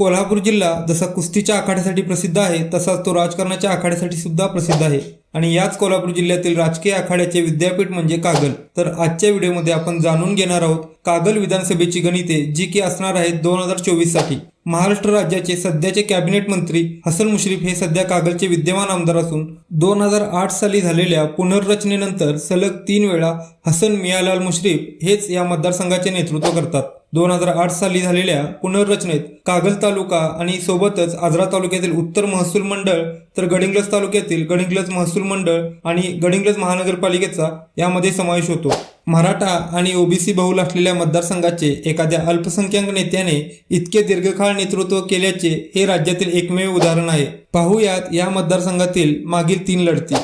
कोल्हापूर जिल्हा जसा कुस्तीच्या आखाड्यासाठी प्रसिद्ध आहे तसाच तो राजकारणाच्या आखाड्यासाठी सुद्धा प्रसिद्ध आहे. आणि याच कोल्हापूर जिल्ह्यातील राजकीय आखाड्याचे विद्यापीठ म्हणजे कागल. तर आजच्या व्हिडिओमध्ये आपण जाणून घेणार आहोत कागल विधानसभेची गणिते जी की असणार आहेत दोन हजार चोवीससाठी. महाराष्ट्र राज्याचे सध्याचे कॅबिनेट मंत्री हसन मुश्रीफ हे सध्या कागलचे विद्यमान आमदार असून दोन हजार आठ साली झालेल्या पुनर्रचनेनंतर सलग तीन वेळा हसन मियालाल मुश्रीफ हेच या मतदारसंघाचे नेतृत्व करतात. दोन हजार आठ साली झालेल्या पुनर्रचनेत कागल तालुका आणि सोबतच आजरा तालुक्यातील उत्तर महसूल मंडळ तर गडिंग्लज तालुक्यातील गडिंग्लज महसूल मंडळ आणि गडिंग्लज महानगरपालिकेचा यामध्ये समावेश होतो. मराठा आणि ओबीसी बहुल असलेल्या मतदारसंघाचे एखाद्या अल्पसंख्याक नेत्याने इतके दीर्घकाळ नेतृत्व केल्याचे हे राज्यातील एकमेव उदाहरण आहे. पाहूयात या मतदारसंघातील मागील तीन लढती.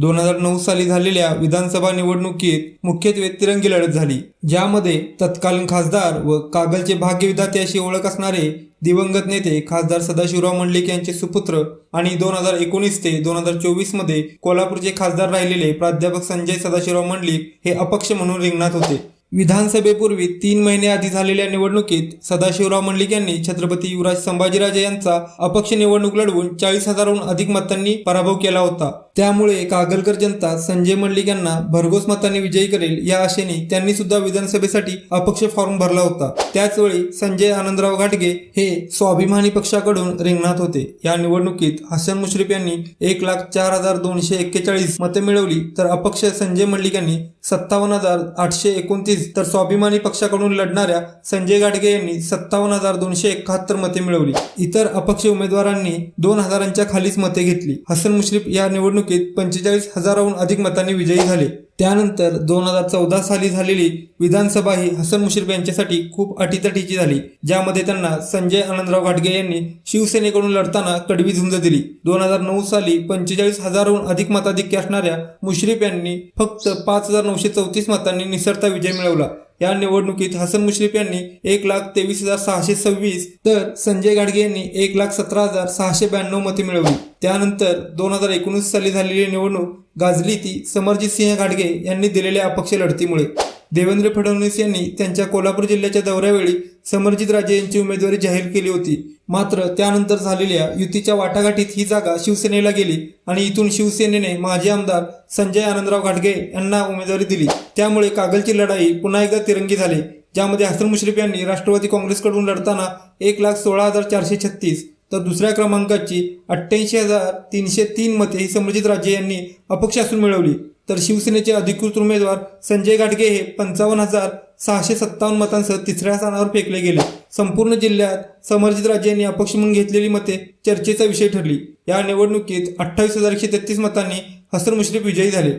दोन हजार नऊ साली झालेल्या विधानसभा निवडणुकीत मुख्यत्वे तिरंगी लढत झाली ज्यामध्ये तत्कालीन खासदार व कागलचे भाग्यविधाते अशी ओळख असणारे दिवंगत नेते खासदार सदाशिवराव मंडलिक यांचे सुपुत्र आणि दोन हजार एकोणीस ते दोन हजार चोवीसमध्ये कोल्हापूरचे खासदार राहिलेले प्राध्यापक संजय सदाशिवराव मंडलिक हे अपक्ष म्हणून रिंगणात होते. विधानसभेपूर्वी तीन महिने आधी झालेल्या निवडणुकीत सदाशिवराव मंडलिक यांनी छत्रपती युवराज संभाजीराजे यांचा अपक्ष निवडणूक लढवून चाळीस हजारहून अधिक मतांनी पराभव केला होता. त्यामुळे कागलकर जनता संजय मंडलिक यांना भरघोस मताने विजयी करेल या आशेने त्यांनी सुद्धा विधानसभेसाठी अपक्ष फॉर्म भरला होता. त्याचवेळी संजय आनंदराव घाटगे हे स्वाभिमानी पक्षाकडून रिंगणात होते. या निवडणुकीत हसन मुश्रीफ यांनी एक लाख चार हजार दोनशे एक्केचाळीस मते मिळवली तर अपक्ष संजय मंडलिक यांनी सत्तावन्न हजार आठशे एकोणतीस तर स्वाभिमानी पक्षाकडून लढणाऱ्या संजय गाडगे यांनी सत्तावन्न हजार दोनशे एकाहत्तर मते मिळवली. इतर अपक्ष उमेदवारांनी दोन हजारांच्या खालीच मते घेतली. हसन मुश्रीफ या निवडणुकीत पंचेचाळीस हजाराहून अधिक मतांनी विजयी झाले. त्यानंतर दोन हजार चौदा साली झालेली विधानसभा ही हसन मुश्रीफ यांच्यासाठी खूप अटीतटीची झाली ज्यामध्ये त्यांना संजय आनंदराव घाटगे यांनी शिवसेनेकडून लढताना कडवी झुंज दिली. दोन हजार नऊ साली पंचेचाळीस हजारहून अधिक मताधिक्य असणाऱ्या मुश्रीफ यांनी फक्त पाच हजार नऊशे चौतीस मतांनी निसरता विजय मिळवला. या निवडणुकीत हसन मुश्रीफ यांनी एक लाख तेवीस हजार सहाशे सव्वीस तर संजय गाडगे यांनी एक लाख सतरा हजार सहाशे ब्याण्णव मते मिळवली. त्यानंतर दोन हजार एकोणीस साली झालेली निवडणूक गाजली ती समरजित सिंह गाडगे यांनी दिलेल्या अपक्ष लढतीमुळे. देवेंद्र फडणवीस यांनी त्यांच्या कोल्हापूर जिल्ह्याच्या दौऱ्यावेळी समरजित राजे यांची उमेदवारी जाहीर केली होती. मात्र त्यानंतर झालेल्या युतीच्या वाटाघाटीत ही जागा शिवसेनेला गेली आणि इथून शिवसेनेने माजी आमदार संजय आनंदराव घाटगे यांना उमेदवारी दिली. त्यामुळे कागलची लढाई पुन्हा एकदा तिरंगी झाली. ज्यामध्ये हसन मुश्रीफ यांनी राष्ट्रवादी काँग्रेसकडून लढताना एक लाख सोळा हजार चारशे छत्तीस तर दुसऱ्या क्रमांकाची अठ्ठ्याऐंशी हजार तीनशे तीन मते ही समरजित राजे यांनी अपक्ष असून मिळवली. तर शिवसेनेचे अधिकृत उमेदवार संजय गाडगे हे पंचावन्न हजार सहाशे सत्तावन्न मतांसह तिसऱ्या स्थानावर फेकले गेले. संपूर्ण जिल्ह्यात समर्जित राजे यांनी अपक्ष म्हणून घेतलेली मते चर्चेचा विषय ठरली. या निवडणुकीत अठ्ठावीस हजार एकशे तेहतीस मतांनी हसन मुश्रीफ विजयी झाले.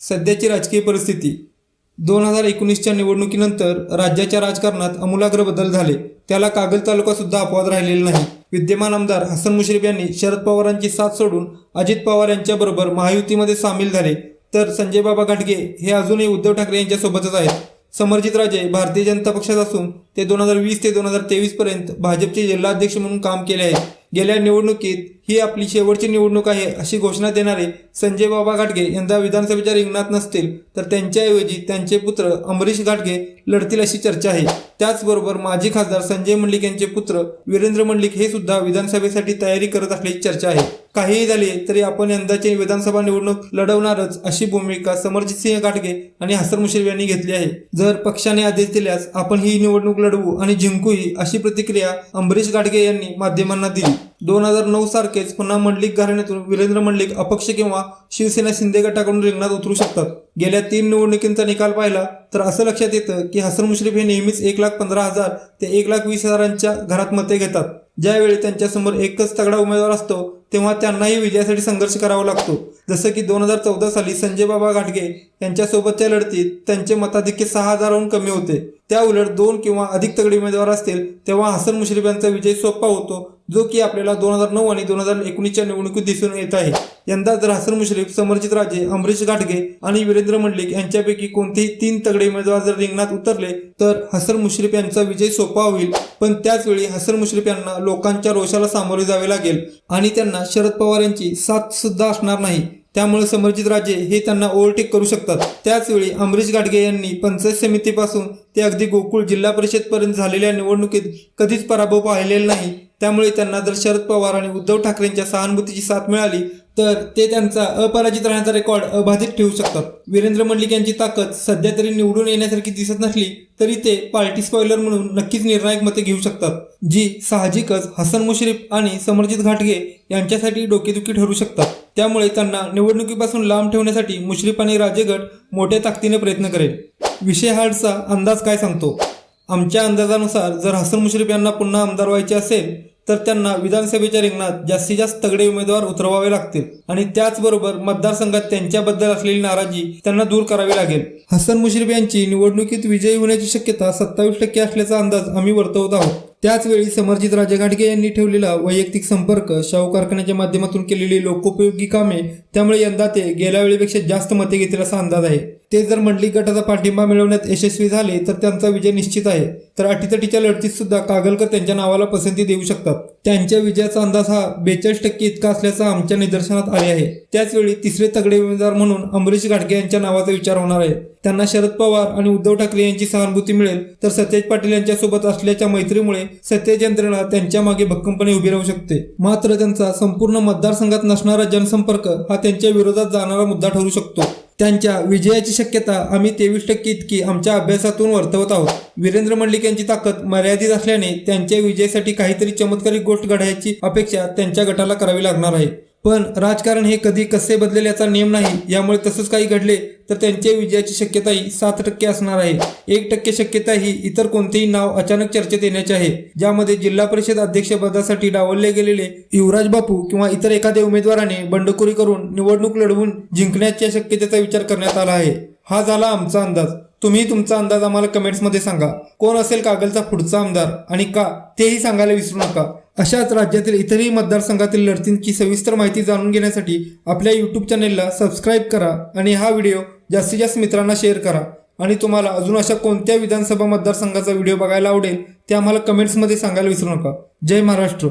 सध्याची राजकीय परिस्थिती. दोन हजार एकोणीसच्या निवडणुकीनंतर राज्याच्या राजकारणात अमूलाग्र बदल झाले. त्याला कागल तालुका सुद्धा अपवाद राहिलेला नाही. विद्यमान आमदार हसन मुश्रीफ यांनी शरद पवारांची साथ सोडून अजित पवार यांच्याबरोबर महायुतीमध्ये सामील झाले. तर संजय बाबा घाटगे हे अजूनही उद्धव ठाकरे यांच्यासोबतच आहेत. समरजित राजे भारतीय जनता पक्षात असून ते दोन हजार वीस ते दोन हजार तेवीसपर्यंत भाजपचे जिल्हाध्यक्ष म्हणून काम केले आहे गेल्या निवडणुकीत ही आपली शेवटची निवडणूक आहे अशी घोषणा देणारे संजय बाबा घाटगे यंदा विधानसभेच्या रिंगणात नसतील तर त्यांच्याऐवजी त्यांचे पुत्र अमरीश घाटगे लढतील अशी चर्चा आहे. त्याचबरोबर माजी खासदार संजय मंडलिक यांचे पुत्र वीरेंद्र मंडलिक हे सुद्धा विधानसभेसाठी तयारी करत असल्याची चर्चा आहे. काहीही झाले तरी आपण यंदाची विधानसभा निवडणूक लढवणारच अशी भूमिका समरजित सिंह घाटगे आणि हसन मुश्रीफ यांनी घेतली आहे. जर पक्षाने आदेश दिल्यास आपण ही निवडणूक लढवू आणि जिंकूही अशी प्रतिक्रिया अंबरीश घाटगे यांनी माध्यमांना दिली. दोन हजार नऊ सारखेच पुन्हा मंडलिक घराण्यातून वीरेंद्र मंडलिक अपक्ष किंवा शिवसेना शिंदे गटाकडून रिंगणात उतरू शकतात. गेल्या तीन निवडणुकींचा निकाल पाहिला तर असं लक्षात येतं की हसन मुश्रीफ हे नेहमीच एक लाख पंधरा हजार ते एक लाख वीस हजारांच्या घरात मते घेतात. ज्यावेळी त्यांच्यासमोर एकच तगडा उमेदवार असतो तेव्हा त्यांनाही विजयासाठी संघर्ष करावा लागतो. जसं की दोन हजार चौदा साली संजय बाबा घाटगे यांच्यासोबतच्या लढतीत त्यांचे मताधिक्य सहा हजाराहून कमी होते. त्या उलट दोन किंवा अधिक तगडे उमेदवार असतील तेव्हा हसन मुश्रीफ यांचा विजय सोपा होतो जो की आपल्याला दोन हजार नऊ आणि दोन हजार एकोणीसच्या निवडणुकीत दिसून येत आहे. यंदा जर हसन मुश्रीफ समरजित राजे अमरीश घाटगे आणि वीरेंद्र मंडलिक यांच्यापैकी कोणतेही तीन तगडे उमेदवार जर रिंगणात उतरले तर हसन मुश्रीफ यांचा विजय सोपा होईल. पण त्याचवेळी हसन मुश्रीफ यांना लोकांच्या रोषाला सामोरे जावे लागेल आणि त्यांना शरद पवार यांची साथ सुद्धा असणार नाही. त्यामुळे समरजित राजे हे त्यांना ओव्हरटेक करू शकतात. त्याचवेळी अमरीश गाडगे यांनी पंचायत समितीपासून ते अगदी गोकुळ जिल्हा परिषदपर्यंत झालेल्या निवडणुकीत कधीच पराभव पाहिलेला नाही. त्यामुळे त्यांना जर शरद पवार आणि उद्धव ठाकरेंच्या सहानुभूतीची साथ मिळाली तर ते त्यांचा अपराजित राहण्याचा रेकॉर्ड अबाधित ठेवू शकतात. वीरेंद्र मंडलिक यांची ताकद सध्या तरी निवडून येण्यासारखी दिसत नसली तरी ते पार्टी स्पॉइलर म्हणून नक्कीच निर्णायक मते घेऊ शकतात जी साहजिकच हसन मुश्रीफ आणि समरजित घाटगे यांच्यासाठी डोकेदुखी ठरू शकतात. त्यामुळे त्यांना निवडणुकीपासून लांब ठेवण्यासाठी मुश्रीफ आणि राजेगट मोठ्या ताकदीने प्रयत्न करेल. विषय हार्डचा अंदाज काय सांगतो? आमच्या अंदाजानुसार जर हसन मुश्रीफ यांना पुन्हा आमदार व्हायचे असेल तर त्यांना विधानसभेच्या रिंगणात जास्तीत जास्त तगडे उमेदवार उतरवावे लागतील. आणि त्याचबरोबर मतदारसंघात त्यांच्याबद्दल असलेली नाराजी त्यांना दूर करावी लागेल. हसन मुश्रीफ यांची निवडणुकीत विजयी होण्याची शक्यता सत्तावीस टक्के असल्याचा अंदाज आम्ही वर्तवत आहोत. त्याचवेळी समर्जित राजे घाटगे यांनी ठेवलेला वैयक्तिक संपर्क शाहू कारखान्याच्या माध्यमातून केलेली लोकोपयोगी कामे त्यामुळे यंदा ते गेल्या वेळेपेक्षा जास्त मते घेतील असा अंदाज आहे. ते जर मंडली गटाचा पाठिंबा मिळवण्यात यशस्वी झाले तर त्यांचा विजय निश्चित आहे. तर अटीतटीच्या लढतीत सुद्धा कागलकर त्यांच्या नावाला पसंती देऊ शकतात. त्यांच्या विजयाचा अंदाज हा बेचाळीस टक्के इतका असल्याचा आमच्या निदर्शनात आले आहे. त्याचवेळी तिसरे तगडे उमेदवार म्हणून अमरीश घाटगे यांच्या नावाचा विचार होणार आहे. त्यांना शरद पवार आणि उद्धव ठाकरे यांची सहानुभूती मिळेल तर सतेज पाटील यांच्यासोबत असल्याच्या मैत्रीमुळे सतेज यंत्रणा त्यांच्या मागे भक्कमपणे उभी राहू शकते. मात्र त्यांचा संपूर्ण मतदारसंघात नसणारा जनसंपर्क हा त्यांच्या विरोधात जाणारा मुद्दा ठरू शकतो. त्यांच्या विजयाची शक्यता आम्ही तेवीस टक्के इतकी आमच्या अभ्यासातून वर्तवत आहोत. वीरेंद्र मंडलिक यांची ताकद मर्यादित असल्याने त्यांच्या विजयासाठी काहीतरी चमत्कारिक गोष्ट घडायची अपेक्षा त्यांच्या गटाला करावी लागणार आहे. पण राजकारण हे कधी कसे बदलेल याचा नियम नाही. यामुळे तसंच काही घडले तर त्यांच्या विजयाची शक्यताही सात टक्के असणार आहे. एक टक्के शक्यता ही इतर कोणतेही नाव अचानक चर्चेत येण्याचे आहे. ज्यामध्ये जिल्हा परिषद अध्यक्षपदासाठी डावलले गेलेले युवराज बापू किंवा इतर एखाद्या उमेदवाराने बंडखोरी करून निवडणूक लढवून जिंकण्याच्या शक्यतेचा विचार करण्यात आला आहे. हा झाला आमचा अंदाज. तुम्ही तुमचा अंदाज आम्हाला कमेंट्समध्ये सांगा. कोण असेल कागलचा पुढचा आमदार आणि का तेही सांगायला विसरू नका. अशाच राज्यातील इतरही मतदारसंघातील लढतींची सविस्तर माहिती जाणून घेण्यासाठी आपल्या यूट्यूब चॅनेलला सबस्क्राईब करा आणि हा व्हिडिओ जास्तीत जास्त मित्रांना शेअर करा. आणि तुम्हाला अजून अशा कोणत्या विधानसभा मतदारसंघाचा व्हिडिओ बघायला आवडेल ते आम्हाला कमेंट्समध्ये सांगायला विसरू नका. जय महाराष्ट्र.